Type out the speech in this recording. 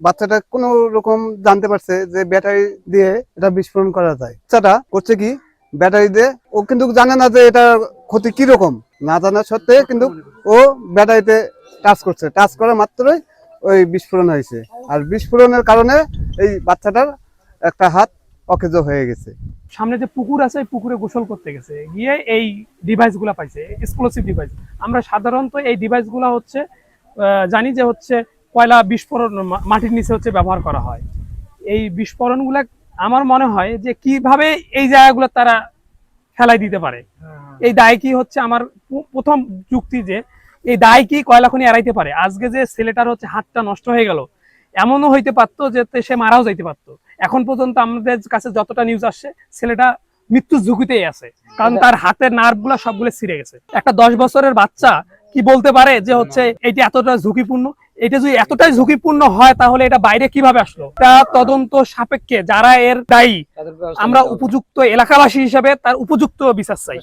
বাচ্চাটা কোনো রকম জানতে পারছে যে ব্যাটারি দিয়ে এটা বিস্ফোরণ করা যায়। বাচ্চাটা করছে কি? ব্যাটারি দিয়ে, ও কিন্তু জানে না যে এটা ক্ষতি কি রকম। না জানা সত্ত্বে কিন্তু ও ব্যাটারিতে টাচ করছে। টাচ করা মাত্রই ওই বিস্ফোরণ হয়েছে। আর বিস্ফোরণের কারণে এই বাচ্চাটার একটা হাত অকেজ হয়ে গেছে। সামনে যে পুকুর আছে পুকুরে গোসল করতে গেছে। গিয়ে এই ডিভাইসগুলা পাইছে এক্সপ্লোসিভ ডিভাইস আমরা সাধারণত এই ডিভাইসগুলা হচ্ছে জানি যে হচ্ছে কয়লা বিস্ফোরণ মাটির নিচে হচ্ছে ব্যবহার করা হয়। এই বিস্ফোরণগুলা আমার মনে হয় যে কীভাবে এই জায়গাগুলো তারা ফেলাই দিতে পারে। এই দায় কি হচ্ছে আমার প্রথম যুক্তি যে এই দায় কি কয়লা খনি এড়াইতে পারে? আজকে যে ছেলেটার হচ্ছে হাতটা নষ্ট হয়ে গেল এমনও হইতে পারতো যে সে মারাও যাইতে পারতো। এখন পর্যন্ত আমাদের কাছে যতটা নিউজ আসছে ছেলেটা মৃত্যুর ঝুঁকিতেই আছে। কারণ তার হাতের নার্ভগুলা সবগুলো ছিঁড়ে গেছে। একটা দশ বছরের বাচ্চা কি বলতে পারে যে হচ্ছে এটি এতটা ঝুঁকিপূর্ণ? এটা যদি এতটাই ঝুঁকিপূর্ণ হয় তাহলে এটা বাইরে কীভাবে আসলো? তা তদন্ত সাপেক্ষে যারা এর দায়ী আমরা উপযুক্ত এলাকাবাসী হিসাবে তার উপযুক্ত বিচার চাই।